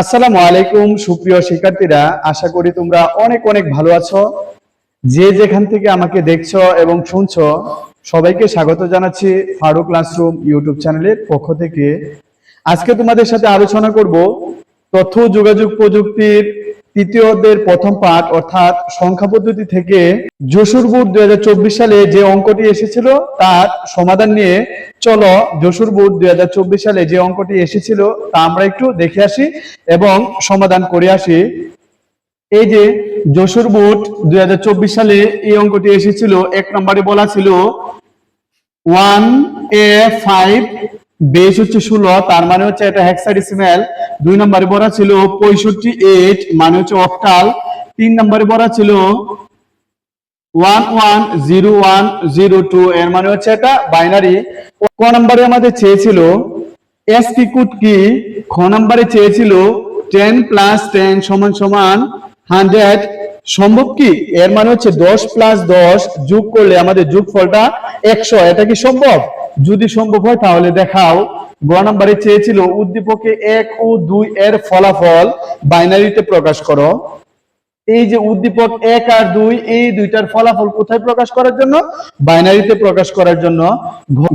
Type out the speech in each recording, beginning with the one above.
আসসালামু আলাইকুম, সুপ্রিয় শিক্ষার্থীরা। আশা করি তোমরা অনেক অনেক ভালো আছো। যে যেখান থেকে আমাকে দেখছ এবং শুনছো, সবাইকে স্বাগত জানাচ্ছি ফারুক ক্লাসরুম ইউটিউব চ্যানেলের পক্ষ থেকে। আজকে তোমাদের সাথে আলোচনা করব তথ্য যোগাযোগ প্রযুক্তির তৃতীয় অধ্যায়ের প্রথম পাঠ, অর্থাৎ সংখ্যা পদ্ধতি থেকে যশোর বোর্ড দুই সালে যে অঙ্কটি এসেছিল, তার সমাধান নিয়ে চলো যশোর বোর্ড দুই সালে যে অঙ্কটি এসেছিল, তা আমরা একটু দেখে আসি এবং সমাধান করে আসি। এই যে যশোর বোর্ড দুই সালে এই অঙ্কটি এসেছিল, এক নম্বরে বলা ছিল ওয়ান এ ফাইভ বেস হচ্ছে ষোলো, তার মানে হচ্ছে এটা হেক্সাডেসিমাল দুই নম্বরে বলা ছিল পঁয়ষট্টি এইট মানে হচ্ছে অক্টাল তিন নম্বরে বলা ছিল one one zero one zero two এর মানে হচ্ছে বাইনারি আমাদের চেয়েছিল কি চেয়েছিল টেন প্লাস টেন সমান সমান হান্ড্রেড সম্ভব কি? এর মানে হচ্ছে দশ প্লাস দশ যোগ করলে আমাদের যোগ ফলটা একশো, এটা কি সম্ভব? যদি সম্ভব হয়, তাহলে দেখাও। গ নম্বরে চেয়েছিল, উদ্দীপকে এক ও দুই এর ফলাফল বাইনারিতে প্রকাশ করো। এই যে উদ্দীপক এক আর দুই, এই দুইটার ফলাফল কোথায় প্রকাশ করার জন্য? বাইনারিতে প্রকাশ করার জন্য।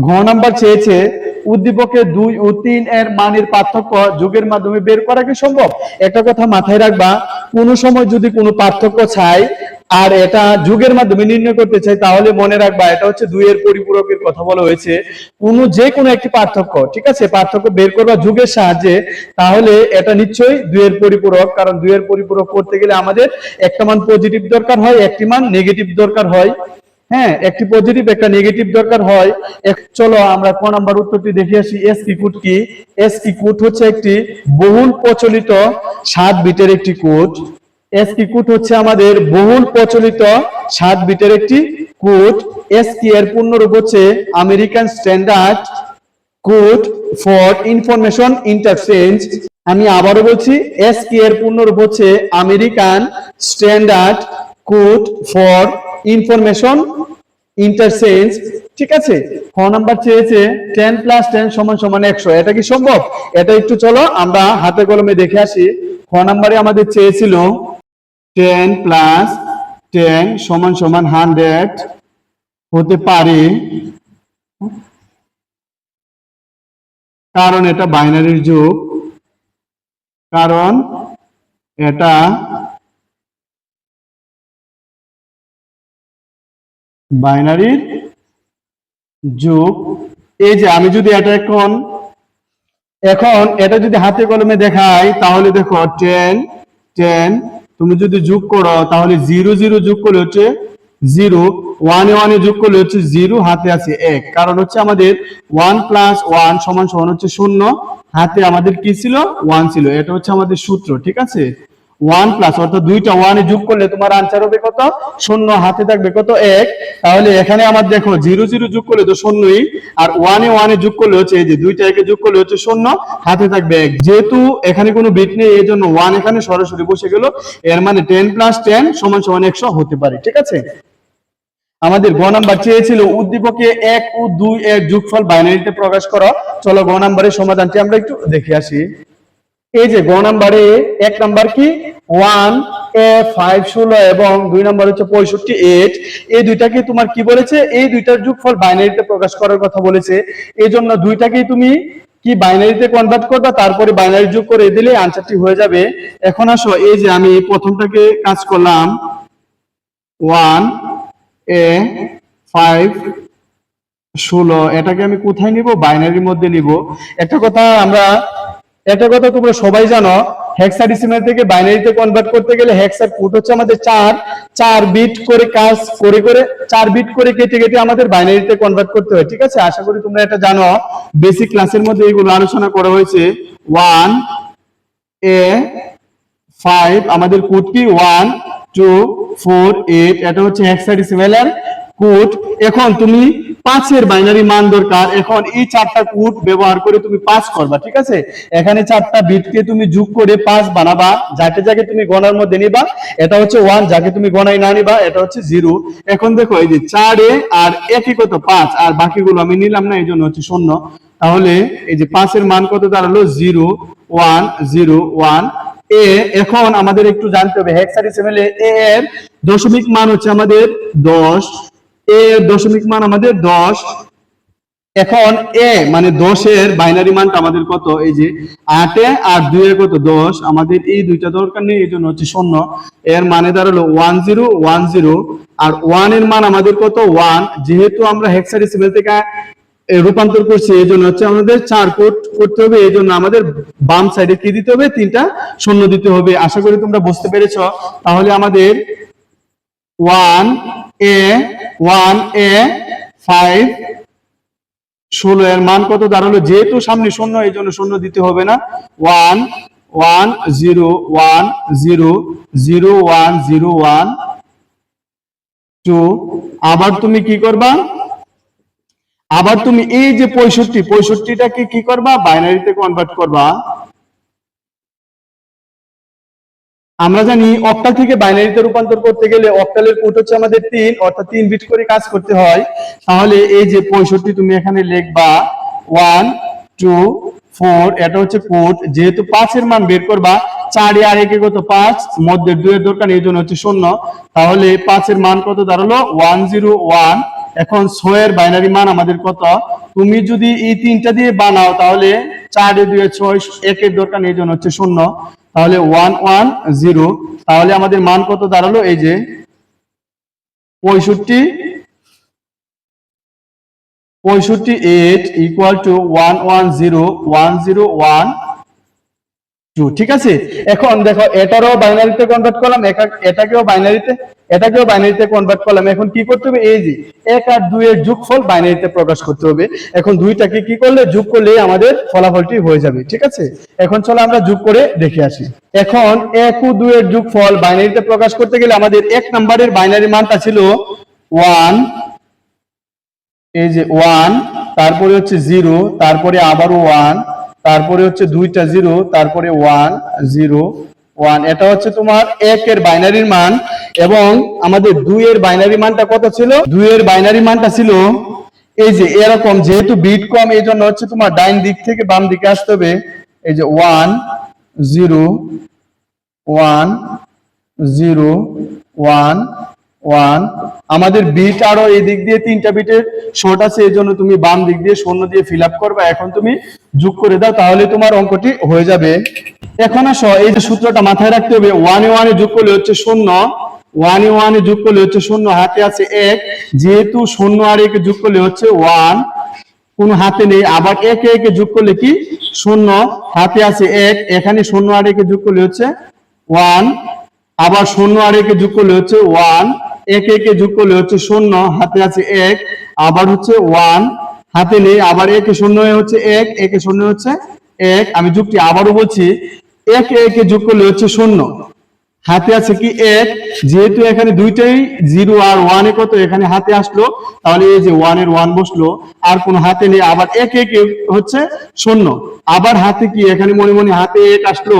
ঘ- নাম্বার চেয়েছে, উদ্দীপকে দুই ও তিন এর মানের পার্থক্য যুগের মাধ্যমে বের করা কি সম্ভব? একটা কথা মাথায় রাখবা, কোন সময় যদি কোনো পার্থক্য চাই আর এটা যুগের মাধ্যমে নির্ণয় করতে চাই, তাহলে মনে রাখবা, এটা হচ্ছে দুইয়ের পরিপূরকের কথা বলা হয়েছে। কোন যে কোনো একটি পার্থক্য, ঠিক আছে? পার্থক্য বের করবা যুগের সাহায্যে, তাহলে এটা নিশ্চয়ই দুইয়ের পরিপূরক, কারণ দুইয়ের পরিপূরক করতে গেলে আমাদের একটা মান পজিটিভ দরকার হয়, একটি মান নেগেটিভ দরকার হয়। হ্যাঁ একটি পজিটিভ একটা নেগেটিভ দরকার হয়। এক- চলো আমরা ক নাম্বার উত্তরটি দেখে আসি এস কি কোড কি? এস কি কোড হচ্ছে একটি বহুল প্রচলিত সাত বিটের একটি কোড এসকি কোড হচ্ছে আমাদের বহুল প্রচলিত সাত বিটের একটি কোড এসকি এর পূর্ণরূপ হচ্ছে American standard code for information interchange আমি আবারও বলছি এসকি এর পূর্ণরূপ হচ্ছে American standard code for information interchange ঠিক আছে? খ নাম্বার চেয়েছে টেন প্লাস টেন সমান সমান একশো। এটা কি সম্ভব? এটা একটু চলো, আমরা হাতে কলমে দেখে আসি। খ নাম্বারে আমাদের চেয়েছিল টেন প্লাস টেন সমান সমান হান্ড্রেড হতে পারে। কারণ এটা বাইনারির যুগ। কারণ এটা বাইনারির যুগ। এই যে আমি যদি এটা এখন এখন এটা যদি হাতে কলমে দেখাই, তাহলে দেখো, টেন টেন তুমি যদি যোগ করো, তাহলে জিরো জিরো যোগ করলে হচ্ছে জিরো ওয়ান ওয়ানে যোগ করলে হচ্ছে জিরো, হাতে আছে এক। কারণ হচ্ছে আমাদের ওয়ান প্লাস ওয়ান সমান সমান হচ্ছে শূন্য, হাতে আমাদের কি ছিল? ওয়ান ছিল। এটা হচ্ছে আমাদের সূত্র, ঠিক আছে? ওয়ান প্লাস, অর্থাৎ দুইটা ওয়ানে যোগ করলে তোমার আনসার হবে কত? শূন্য, হাতে থাকবে কত? এক। তাহলে এখানে আমার দেখো, জিরো জিরো যোগ করলে তো শূন্যই, আর ওয়ানে ওয়ানে যোগ করলে হচ্ছে এই যে দুইটা একে যোগ করলে হচ্ছে শূন্য, হাতে থাকবে এক। যেহেতু এখানে কোনো বিট নেই, এই জন্য ওয়ান এখানে সরাসরি বসে গেল, এর মানে টেন প্লাস টেন সমান সমান একশো হতে পারে, ঠিক আছে? আমাদের গ নাম্বার চেয়েছিল, উদ্দীপকে এক ও দুই এর যোগফল বাইনারিতে প্রকাশ করো। চলো গ নাম্বারের সমাধানটি আমরা একটু দেখে আসি। এই যে গ নাম্বারে, এক নাম্বার কি? ওয়ান, এ, ফাইভ, ষোলো এবং দুই নাম্বার হচ্ছে পঁয়ষট্টি, এইট। এই দুইটাকে তোমার কি বলেছে? এই দুইটার যোগফল বাইনারিতে প্রকাশ করার কথা বলেছে। এই জন্য দুইটাকেই তুমি কি বাইনারিতে কনভার্ট করবা, তারপরে বাইনারি যোগ করে দিলে আনসারটি হয়ে যাবে। এখন আসো, এই যে আমি প্রথমটাকে কাজ করলাম। ওয়ান, এ, ফাইভ, ষোলো, এটাকে আমি কোথায় নিব? বাইনারির মধ্যে নিব। একটা কথা আমরা একটা কথা তোমরা সবাই জানো হেক্সাডেসিমাল থেকে বাইনারিতে কনভার্ট করতে গেলে হেক্সার কোড হচ্ছে আমাদের চার। চার বিট করে কাজ করে করে, চার বিট করে কেটে কেটে আমাদের বাইনারিতে কনভার্ট করতে হয়, ঠিক আছে? আশা করি তোমরা এটা জানো। বেসিক ক্লাসের মধ্যে এগুলো আলোচনা করা হয়েছে। ওয়ান এ ফাইভ আমাদের কোড কি? ওয়ান টু ফোর এইট এটা হচ্ছে হেক্সাডেসিমাল এর কোড এখন তুমি পাঁচের বাইনারি মান দরকার। এখন এই চারটা কোড ব্যবহার করে তুমি পাঁচ করবা, ঠিক আছে? এখানে চারটা বিটকে তুমি যোগ করে পাঁচ বানাবা। যাকে যাকে তুমি গণার মধ্যে নিবা, এটা হচ্ছে ওয়ান যাকে তুমি গণাই না নিবা, এটা হচ্ছে জিরো এখন দেখো, এই যে চারে আর একই কত? পাঁচ। আর বাকিগুলো আমি নিলাম না এই জন্য হচ্ছে শূন্য। তাহলে এই যে পাঁচের মান কত দাঁড়াল? জিরো ওয়ান জিরো ওয়ান এ এখন আমাদের একটু জানতে হবে হেক্সাডেসিমেলে এ এর দশমিক মান হচ্ছে আমাদের দশ। এ দশমিক মান আমাদের দশ। এখন এ মানে দশের বাইনারি মানটা আমাদের কত? এই যে আটে আর দুইয়ের কত? দশ। আমাদের এই দুইটা দরকার নেই এই জন্য হচ্ছে শূন্য। এর মানে দাঁড়াল ওয়ান জিরো ওয়ান জিরো আর ওয়ানের মান আমাদের কত? ওয়ান যেহেতু আমরা হেক্সারি হেক্সাডেসিমেল থেকে রূপান্তর করছি এই জন্য হচ্ছে আমাদের চার কোট করতে হবে। এই জন্য আমাদের বাম সাইডে কি দিতে হবে? তিনটা শূন্য দিতে হবে। আশা করি তোমরা বুঝতে পেরেছ। তাহলে আমাদের one A one A, five, ষোলো এর মান কত দাঁড়াল? যেহেতু সামনে শূন্য, এই জন্য শূন্য দিতে হবে না। One one, zero one, zero zero, one zero, one, two. আবার তুমি কি করবা? আবার তুমি এই যে পঁয়ষট্টি, পঁয়ষট্টিটাকে কি করবা? বাইনারিতে কনভার্ট করবা। আমরা জানি অক্টাল থেকে বাইনারিতে রূপান্তর করতে গেলে অক্টালের কোড হচ্ছে আমাদের তিন, অর্থাৎ তিন বিট করে কাজ করতে হয়। তাহলে এই যে পঁয়ষট্টি তুমি এখানে লিখবা ওয়ান টু ফোর এটা হচ্ছে কোড যেহেতু পাঁচের মান বের করবা, চারে আর একে কত? পাঁচ। মধ্যে দুয়ের দরকার, এই জন্য হচ্ছে শূন্য। তাহলে পাঁচের মান কত দাঁড়াল? ওয়ান জিরো ওয়ান এখন ছয়ের বাইনারি মান আমাদের কত? তুমি যদি এই তিনটা দিয়ে বানাও তাহলে চারে দুয়ে ছয়, একের দরকার এই জন্য হচ্ছে শূন্য। তাহলে ওয়ান ওয়ান জিরো তাহলে আমাদের মান কত দাঁড়াল? এই যে পঁয়ষট্টি পঁয়ষট্টি eight equal to one one zero one zero one two ঠিক আছে? এখন দেখো, এটারও বাইনারিতে কনভার্ট করলাম এটাকেও বাইনারিতে এটাকেও বাইনারিতে কনভার্ট করলাম। এখন কি করতে হবে? এই যে, এক আর দুইয়ের যোগফল বাইনারিতে প্রকাশ করতে হবে। এখন দুইটাকে কি করলে? যোগ করলে আমাদের ফলাফলটি হয়ে যাবে, ঠিক আছে? এখন চলো আমরা যোগ করে দেখে আসি। এখন এক ও দুইয়ের যোগফল বাইনারিতে প্রকাশ করতে গেলে আমাদের এক নাম্বারের বাইনারি মানটা ছিল ওয়ান এই যে ওয়ান তারপরে হচ্ছে জিরো তারপরে আবারও ওয়ান তারপরে হচ্ছে দুইটা জিরো, তারপরে ওয়ান, জিরো, ওয়ান। এটা হচ্ছে তোমার একের বাইনারির মান এবং আমাদের দুইয়ের বাইনারি মানটা কত ছিল? দুইয়ের বাইনারি মানটা ছিল এই যে এরকম, যেহেতু বিট কম এই জন্য হচ্ছে তোমার ডাইন দিক থেকে বাম দিকে আসতে হবে। এই যে one, zero one zero, one one. আমাদের বিট আরও এই দিক দিয়ে তিনটা বিটের শর্ট আছে, এই জন্য তুমি বাম দিক দিয়ে শূন্য দিয়ে ফিল আপ করবে। এখন তুমি যোগ করে দাও, তাহলে তোমার অঙ্কটি হয়ে যাবে। এখন আসো, এই যে সূত্রটা মাথায় রাখতে হবে ওয়ানে ওয়ানে যোগ করলে হচ্ছে শূন্য ওয়ানে ওয়ানে যোগ করলে হচ্ছে শূন্য, হাতে আছে এক, যেহেতু শূন্য আর একে যোগ করলে হচ্ছে ওয়ান কোন হাতে নেই, আবার একে একে যোগ করলে কি? শূন্য, হাতে আছে এক, এখানে শূন্য আর একে যোগ করলে হচ্ছে ওয়ান আবার শূন্য আর একে যোগ করলে হচ্ছে ওয়ান একে একে যোগ করলে হচ্ছে শূন্য, হাতে আছে এক, আবার হচ্ছে ওয়ান হাতে নেই, আবার একে শূন্য হচ্ছে এক, একে শূন্য হচ্ছে এক। আমি যুগটি আবারও বলছি, একে একে যোগ করলে হচ্ছে শূন্য। হাতে আছে কি এক? যেহেতু এখানে দুইটাই জিরো আর ওয়ানে কত? এখানে হাতে আসলো। তাহলে এই যে ওয়ানের ওয়ান বসল, আর কোনো হাতে নেই, আবার এক এক হচ্ছে শূন্য। আবার হাতে কি? এখানে মনে মনে হাতে এক আসলো।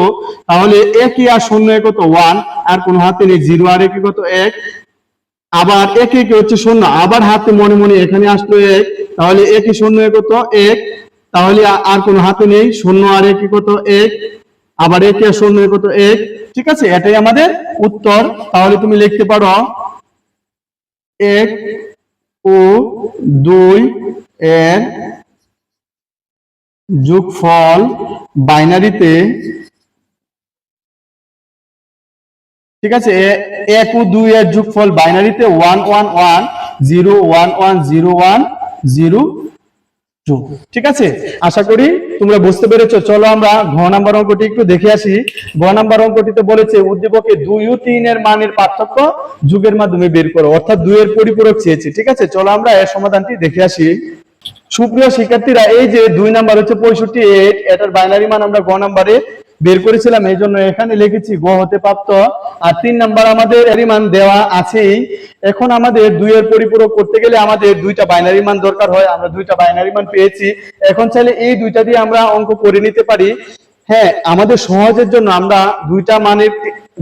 তাহলে একই আর শূন্য কত? ওয়ান আর কোনো হাতে নেই জিরো আর একে কত? এক। আবার এক একে হচ্ছে শূন্য। আবার হাতে মনে মনে এখানে আসলো এক, তাহলে একই শূন্য কত? এক। তাহলে আর কোনো হাতে নেই। শূন্য আর একে কত? এক। আবার একে শূন্য কত? এক। ঠিক আছে? এটাই আমাদের উত্তর। তাহলে তুমি লিখতে পারো এক ও দুই এর যোগফল বাইনারিতে ঠিক আছে? এক ও দুই এর যোগফল বাইনারিতে one one one zero one one zero one zero two ঠিক আছে? আশা করি তোমরা বুঝতে পেরেছ। চলো আমরা ঘ নাম্বার অঙ্কটি একটু দেখে আসি। ঘ নাম্বার অঙ্কটিতে বলেছে, উদ্দীপকে দুই ও তিনের মানের পার্থক্য যুগের মাধ্যমে বের করো, অর্থাৎ দুইয়ের পরিপূরক চেয়েছে। ঠিক আছে? চলো আমরা এর সমাধানটি দেখে আসি। সুপ্রিয় শিক্ষার্থীরা, এই যে দুই নাম্বার হচ্ছে পঁয়ষট্টি এইট এটার বাইনারি মান আমরা গ নাম্বারে বের করেছিলাম, এই জন্য এখানে লিখেছি গ হতে প্রাপ্ত। আর তিন নাম্বার আমাদের মান দেওয়া আছেই। এখন আমাদের দুইয়ের পরিপূরক করতে গেলে আমাদের দুইটা বাইনারি মান দরকার হয়, আমরা দুইটা বাইনারি মান পেয়েছি। এখন চাইলে এই দুইটা দিয়ে আমরা অঙ্ক করে নিতে পারি। হ্যাঁ আমাদের সহজের জন্য আমরা দুইটা মানের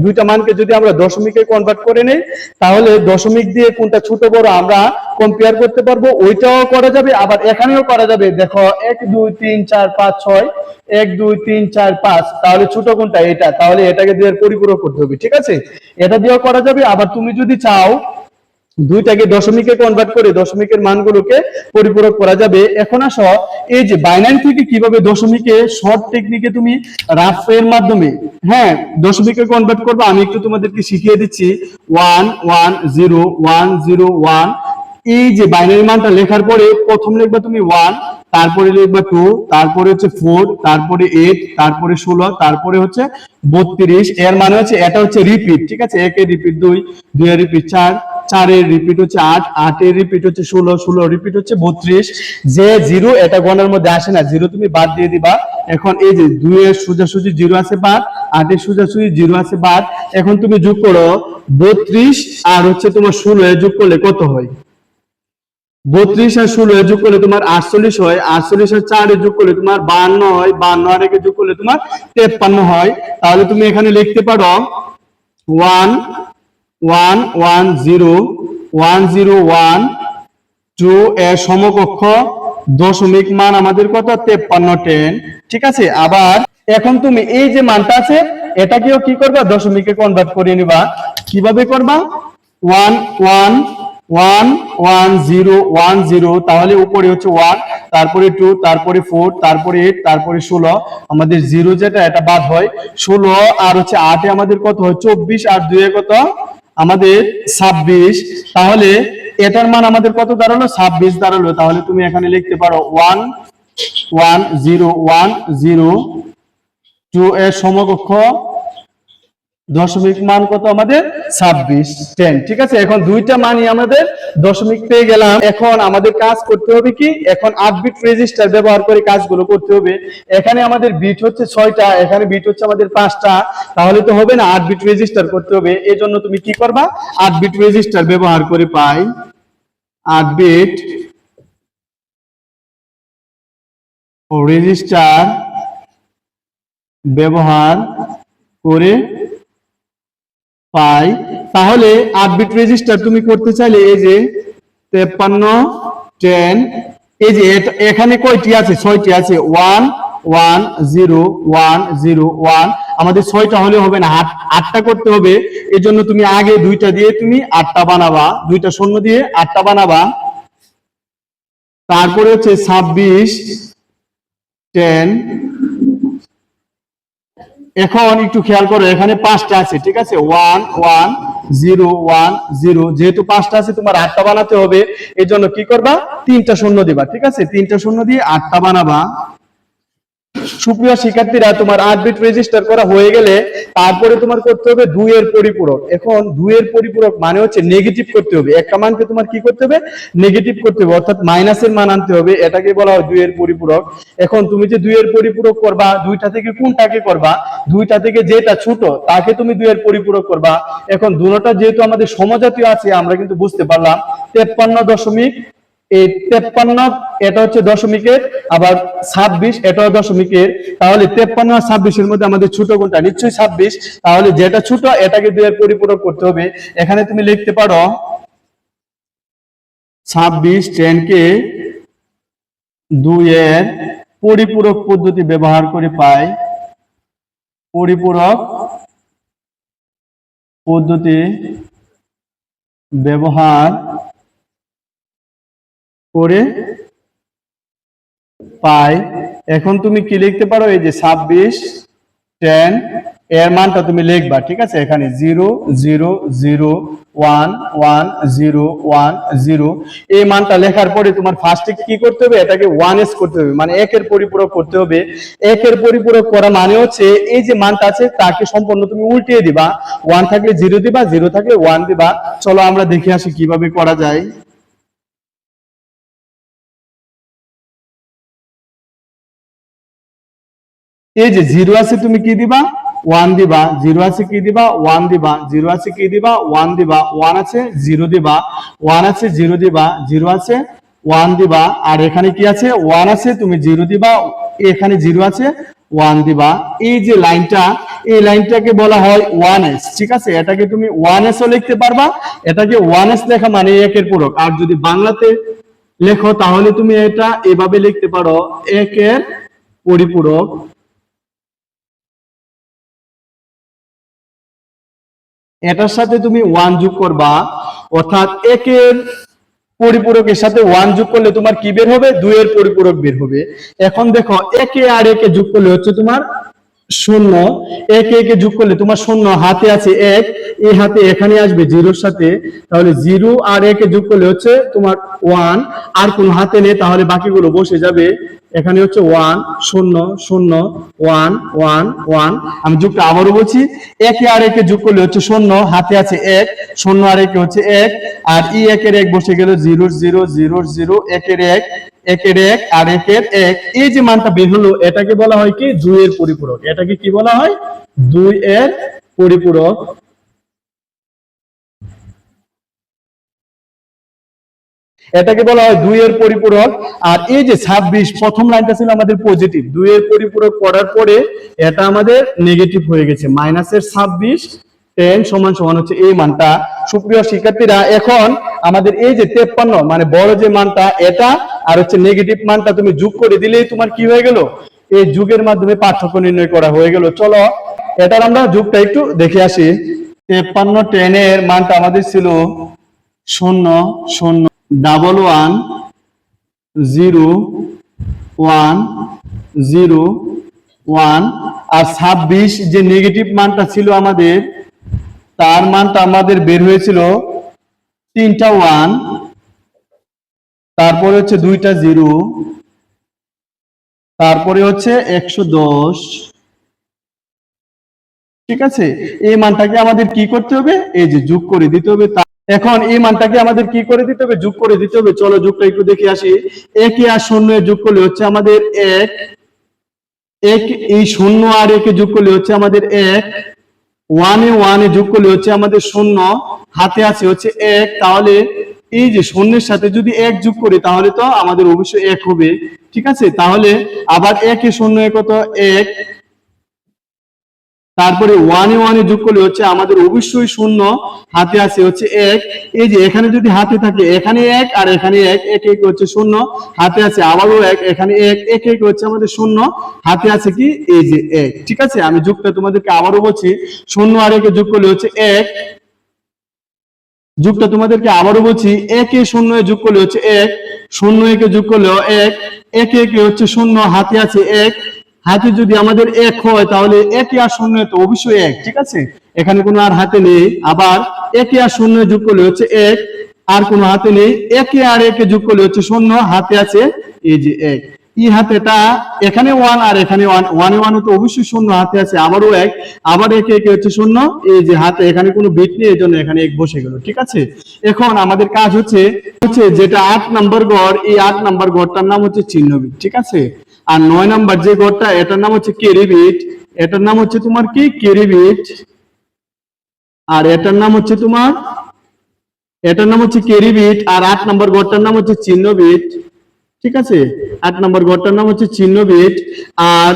দুইটা মানকে যদি আমরা দশমিকে কনভার্ট করে নেই, তাহলে দশমিক দিয়ে কোনটা ছোট বড় আমরা কম্পেয়ার করতে পারব। ওইটাও করা যাবে, আবার এখানেও করা যাবে। দেখো, এক, দুই, তিন, চার, পাঁচ, ছয়, এক, দুই, তিন, চার, পাঁচ, তাহলে ছোট কোনটা? এটা। তাহলে এটাকে দিয়ে পরিপূরক করতে হবে, ঠিক আছে? এটা দিয়েও করা যাবে। আবার তুমি যদি চাও দুইটাকে দশমিকে কনভার্ট করে দশমিকের মানগুলোকে পরিপূরক করা যাবে। এখন আসো, এই যে বাইনারি থেকে কীভাবে দশমিকে শর্ট টেকনিকে তুমি রাফ এর মাধ্যমে হ্যাঁ দশমিকে কনভার্ট করবে, আমি একটু তোমাদেরকে শিখিয়ে দিচ্ছি। One one zero one zero one এই যে বাইনারি মানটা লেখার পরে প্রথম লিখবা তুমি ওয়ান তারপরে লিখবা টু তারপরে হচ্ছে ফোর তারপরে এইট তারপরে ষোলো, তারপরে হচ্ছে বত্রিশ। এর মানে হচ্ছে এটা হচ্ছে রিপিট ঠিক আছে? একে রিপিট দুই দুই রিপিট চার চারের রিপিট হচ্ছে আট, আটের রিপিট হচ্ছে ষোলো ষোলো রিপিট হচ্ছে বত্রিশ। যে জিরো এটা গণের মধ্যে আসে না, জিরো তুমি বাদ দিয়ে দিবা। এখন এই যে দুইয়ের সোজাসুজি জিরো আছে বাদ, আটের সোজাসুজি জিরো আছে বাদ, এখন তুমি যোগ করো বত্রিশ আর হচ্ছে তোমার ষোলো যোগ করলে কত হয়? বত্রিশ আর ষোলো যোগ করলে তোমার আটচল্লিশ হয়, আটচল্লিশ আর চার যোগ করলে তোমার বান্ন হয়, বান্ন আর একে যোগ করলে তোমার তেপ্পান্ন হয়। তাহলে তুমি এখানে লিখতে পারো one one one zero one zero one, two এর সমকক্ষ দশমিক মান আমাদের কত? তেপ্পান্ন টেন। ঠিক আছে? আবার এখন তুমি এই যে মানটা আছে, এটাকেও কি করবা? দশমিকে কনভার্ট করে নিবা। কীভাবে করবা? One one one one zero one zero, তাহলে উপরে হচ্ছে ওয়ান, তারপরে টু, তারপরে ফোর, তারপরে এইট, তারপরে ষোলো। আমাদের জিরো যেটা, এটা বাদ হয়। ষোলো আর হচ্ছে আটে আমাদের কত হয়? চব্বিশ, আর দুয়ে কত? আমাদের ছাব্বিশ, তাহলে এটার মান আমাদের কত দাঁড়াল? ছাব্বিশ দাঁড়াল। তাহলে তুমি এখানে লিখতে পারো one one zero one zero two এর সমকক্ষ দশমিক মান কত আমাদের? ছাব্বিশ। টেন, ঠিক আছে? এখন দুইটা মানই আমাদের দশমিক পেয়ে গেলাম। এখন আমাদের কাজ করতে হবে কি? এখন আট বিট রেজিস্টার ব্যবহার করে কাজগুলো করতে হবে। এখানে আমাদের বিট হচ্ছে ছয়টা, এখানে বিট হচ্ছে আমাদের পাঁচটা। তাহলে তো হবে না আট বিট রেজিস্টার করতে হবে। এই জন্য তুমি কি করবা? আট বিট রেজিস্টার ব্যবহার করে পাই। আট বিট রেজিস্টার ব্যবহার করে পাই, তাহলে আট বিট রেজিস্টার তুমি করতে চাইলে এই যে তেপ্পান্ন টেন এই যে এখানে কয়টি আছে? ছয়টি আছে। One one zero one zero one আমাদের ছয়টা হলে হবে না, আট, আটটা করতে হবে। এর জন্য তুমি আগে দুইটা দিয়ে তুমি আটটা বানাবা। দুইটা শূন্য দিয়ে আটটা বানাবা। তারপরে হচ্ছে ছাব্বিশ টেন এখন একটু খেয়াল করো, এখানে পাঁচটা আছে, ঠিক আছে? One one zero one zero যেহেতু পাঁচটা আছে, তোমার আটটা বানাতে হবে এই জন্য কি করবা? তিনটা শূন্য দিবা, ঠিক আছে? তিনটা শূন্য দিয়ে আটটা বানাবা। সুপ্রিয় শিক্ষার্থীরা, তোমার আট বিট রেজিস্টার করা হয়ে গেলে তারপরে তোমার করতে হবে দুইয়ের পরিপূরক। এখন দুইয়ের পরিপূরক মানে হচ্ছে নেগেটিভ করতে হবে। একটা মানকে তোমার কি করতে হবে? নেগেটিভ করতে হবে, অর্থাৎ মাইনাসের মান আনতে হবে। এটাকে বলা হয় দুইয়ের পরিপূরক। এখন তুমি যে দুইয়ের পরিপূরক করবা, দুইটা থেকে কোনটাকে করবা? দুইটা থেকে যেটা ছোট, তাকে তুমি দুইয়ের পরিপূরক করবা। এখন দুটোটা যেহেতু আমাদের সমজাতীয় আছে, আমরা কিন্তু বুঝতে পারলাম। তেপ্পান্ন দশমিক এই তেপ্পান্ন, এটা হচ্ছে দশমিকের, আবার ছাব্বিশ, এটাও দশমিকের। তাহলে তেপ্পান্ন আর ছাব্বিশের মধ্যে আমাদের ছোট কোনটা নিশ্চয়ই ছাব্বিশ। তাহলে যেটা ছোট, এটাকে দুইয়ের পরিপূরক করতে হবে। এখানে তুমি লিখতে পারো, ছাব্বিশ টেন কে দুইয়ের পরিপূরক পদ্ধতি ব্যবহার করে পাই। পরিপূরক পদ্ধতি ব্যবহার করে পাই। এখন তুমি কি লিখতে পারো? এই যে ছাব্বিশ টেন এর মানটা তুমি লিখবা, ঠিক আছে? এখানে zero zero zero, one one, zero one, zero. এই মানটা লেখার পরে তোমার ফার্স্টে কি করতে হবে? এটাকে ওয়ান এস করতে হবে মানে একের পরিপূরক করতে হবে। একের পরিপূরক করা মানে হচ্ছে এই যে মানটা আছে, তাকে সম্পূর্ণ তুমি উল্টিয়ে দিবা। ওয়ান থাকলে জিরো দিবা, জিরো থাকলে ওয়ান দিবা। চলো আমরা দেখে আসি কীভাবে করা যায়। এই যে জিরো আছে তুমি কি দিবা? ওয়ান দিবা। জিরো আছে কি দিবা? ওয়ান দিবা। জিরো আছে কি দিবা? ওয়ান দিবা। ওয়ান আছে জিরো দিবা। ওয়ান আছে জিরো দিবা। জিরো আছে ওয়ান দিবা। আর এখানে কি আছে? ওয়ান আছে, তুমি জিরো দিবা। এখানে জিরো আছে ওয়ান দিবা। এই যে লাইনটা, এই লাইনটাকে বলা হয় ওয়ান এস ঠিক আছে? এটাকে তুমি ওয়ান এস ও লিখতে পারবা। এটাকে ওয়ান এস লেখা মানে একের পূরক। আর যদি বাংলাতে লেখো, তাহলে তুমি এটা এভাবে লিখতে পারো, একের পরিপূরক। এটার সাথে তুমি ওয়ান যোগ করবা, অর্থাৎ একের পরিপূরকের সাথে ওয়ান যোগ করলে তোমার কি বের হবে? দুইয়ের পরিপূরক বের হবে। এখন দেখো, একে আর একে যোগ করলে হচ্ছে তোমার শূন্য। একে একে যোগ করলে তোমার শূন্য, হাতে আছে এক, এই হাতে এখানে আসবে জিরোর সাথে। তাহলে জিরো আর একে যোগ করলে হচ্ছে তোমার ওয়ান আর কোন হাতে নেই, তাহলে বাকিগুলো বসে যাবে। এখানে হচ্ছে ওয়ান শূন্য শূন্য ওয়ান ওয়ান ওয়ান আমি যুগটা আবারও বলছি, একে আর একে যোগ করলে হচ্ছে শূন্য, হাতে আছে এক, শূন্য আর একে হচ্ছে এক, আর ই একের এক বসে গেল জিরো জিরো জিরো জিরো, একের এক একের এক আর একের এক। এই যে মানটা বের হলো, এটাকে বলা হয় কি? দুই এর পরিপূরক। এটাকে কি বলা হয়? দুই এর পরিপূরক। এটাকে বলা হয় দুই এর পরিপূরক। আর এই যে ছাব্বিশ, প্রথম লাইনটা ছিল আমাদের পজিটিভ দুই এর পরিপূরক করার পরে এটা আমাদের নেগেটিভ হয়ে গেছে। মাইনাসের ছাব্বিশ টেন সমান সমান হচ্ছে এই মানটা। সুপ্রিয় শিক্ষার্থীরা, এখন আমাদের এই যে তেপ্পান্ন মানে বড় যে মানটা, এটা আর হচ্ছে নেগেটিভ মানটা তুমি যোগ করে দিলেই তোমার কি হয়ে গেল? এই যুগের মাধ্যমে পার্থক্য নির্ণয় করা হয়ে গেল। চলো, এটার আমরা যুগটা একটু দেখে আসি। তেপ্পান্ন টেনের মানটা আমাদের ছিল শূন্য শূন্য। Double one zero one zero one আর ছাব্বিশ যে নেগেটিভ মানটা ছিল আমাদের, তার মানটা আমাদের বের হয়েছিল তিনটা ওয়ান তারপরে হচ্ছে দুইটা জিরো তারপরে হচ্ছে একশো দশ। ঠিক আছে? এই মানটাকে আমাদের কি করতে হবে? এই যে যোগ করে দিতে হবে এখন এই মানটাকে আমাদের কি করে দিতে হবে? যোগ করে দিতে হবে। চলো যোগটা একটু দেখে আসি। একে আর শূন্য যোগ করলে হচ্ছে আমাদের এক। এক এই শূন্য আর একে যোগ করলে হচ্ছে আমাদের এক। ওয়ানে ওয়ানে যোগ করলে হচ্ছে আমাদের শূন্য। হাতে আছে হচ্ছে এক। তাহলে এই যে শূন্যের সাথে যদি এক যোগ করি, তাহলে তো আমাদের অবশ্যই এক হবে। ঠিক আছে? তাহলে আবার একে শূন্য কত? এক। তারপরে ওয়ানে ওয়ানে যোগ করলে হচ্ছে আমাদের অবশ্যই শূন্য, হাতে আছে হচ্ছে এক। এই যে এখানে যদি হাতে থাকে, এখানে এক আর এখানে এক এক এক হচ্ছে শূন্য। হাতে আছে আবারও এক, এখানে এক এক এক হচ্ছে আমাদের শূন্য। হাতে আছে কি? এই যে এক। ঠিক আছে? আমি যোগটা তোমাদেরকে আবারও বলছি। শূন্য আর একে যোগ করলে হচ্ছে এক। যুগটা তোমাদেরকে আবারও বলছি, একে শূন্য যোগ করলে হচ্ছে এক। শূন্য একে যোগ করলেও এক। একে একে হচ্ছে শূন্য, হাতে আছে এক। হাতে যদি আমাদের এক হয়, তাহলে একে আর শূন্য তো অবশ্যই এক, ঠিক আছে? এখানে কোনো আর হাতে নেই, আবার একে আর শূন্য যোগ করলে হচ্ছে এক, আর কোনো হাতে নেই, একে আর একে যোগ করলে হচ্ছে শূন্য, হাতে আছে এই যে এক। ই হাতেটা এখানে ওয়ান আর এখানে ওয়ান ওয়ানে তো অবশ্যই শূন্য, হাতে আছে, আবারও এক, আবার একে একে হচ্ছে শূন্য, এই যে হাতে এখানে কোনো বিট নেই এখানে এক বসে গেল, ঠিক আছে? এখন আমাদের কাজ হচ্ছে হচ্ছে যেটা আট নাম্বার গড়, এই আট নাম্বার গড়টার নাম হচ্ছে চিহ্ন বিট ঠিক আছে? আর নয় নাম্বার যে ঘরটা, এটার নাম হচ্ছে কেরি বিট। এটার নাম হচ্ছে তোমার কি? কেরিবিট আর এটার নাম হচ্ছে তোমার, এটার নাম হচ্ছে কেরি বিট। আর আট নাম্বার গড়টার নাম হচ্ছে চিহ্নবিট ঠিক আছে? আট নম্বর গড়টার নাম হচ্ছে চিহ্নবিট আর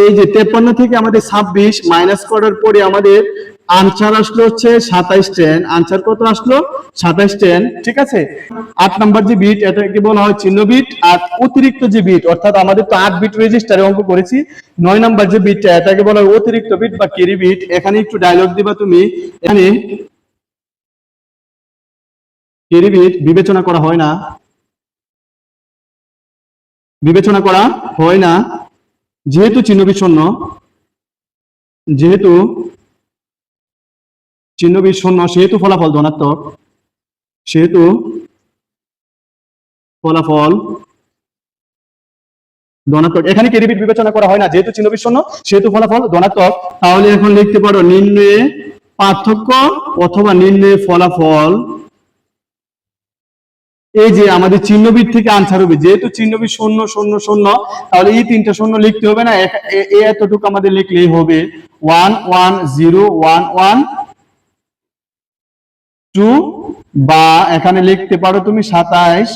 এই যে তেপ্পান্ন থেকে আমাদের ছাব্বিশ, মাইনাস করার পরে আমাদের আনসার আসলো হচ্ছে সাতাইশ টেন আনসার কত আসলো? সাতাইশ টেন ঠিক আছে? আট নাম্বার যে বিট এটাকে বলা হয়? চিহ্ন বিট আর অতিরিক্ত যে বিট অর্থাৎ আমাদের তো আট বিট রেজিস্টারে অঙ্ক করেছি। নয় নাম্বার যে বিটটা এটাকে বলা হয় অতিরিক্ত বিট বা কেরি বিট এখানে একটু ডায়লগ দিবা তুমি। এখানে কেরি বিট বিবেচনা করা হয় না। বিবেচনা করা হয় না। যেহেতু চিহ্নবিদ শূন্য যেহেতু চিহ্নবিদ শূন্য সেহেতু ফলাফল ধনাত্মক। সেহেতু ফলাফল ধনাত্মক। এখানে কেরিবিট বিবেচনা করা হয় না? যেহেতু চিহ্নবিদ শূন্য সেহেতু ফলাফল ধনাত্মক। তাহলে এখন লিখতে পারো, নির্ণয়ে পার্থক্য অথবা নির্ণয়ে ফলাফল। এই যে আমাদের চিহ্নবিদ থেকে আনসার হবে। যেহেতু চিহ্নবিদ শূন্য শূন্য শূন্য তাহলে এই তিনটা শূন্য লিখতে হবে না। এতটুকু আমাদের লিখলেই হবে। One one zero one one two বা এখানে লিখতে পারো তুমি সাতাইশ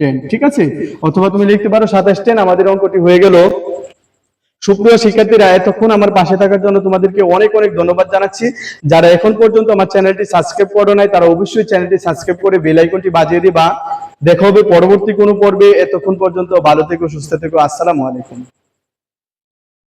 টেন ঠিক আছে? অথবা তুমি লিখতে পারো সাতাইশ টেন আমাদের অঙ্কটি হয়ে গেল। সুপ্রিয় শিক্ষার্থীরা, এতক্ষণ আমার পাশে থাকার জন্য তোমাদেরকে অনেক অনেক ধন্যবাদ জানাচ্ছি। যারা এখন পর্যন্ত আমার চ্যানেলটি সাবস্ক্রাইব করো নাই, তারা অবশ্যই চ্যানেলটি সাবস্ক্রাইব করে বেল আইকনটি বাজিয়ে দিবা। দেখা হবে পরবর্তী কোনো পর্বে। এতক্ষণ পর্যন্ত ভালো থেকো, সুস্থ থেকো। আসসালামু আলাইকুম।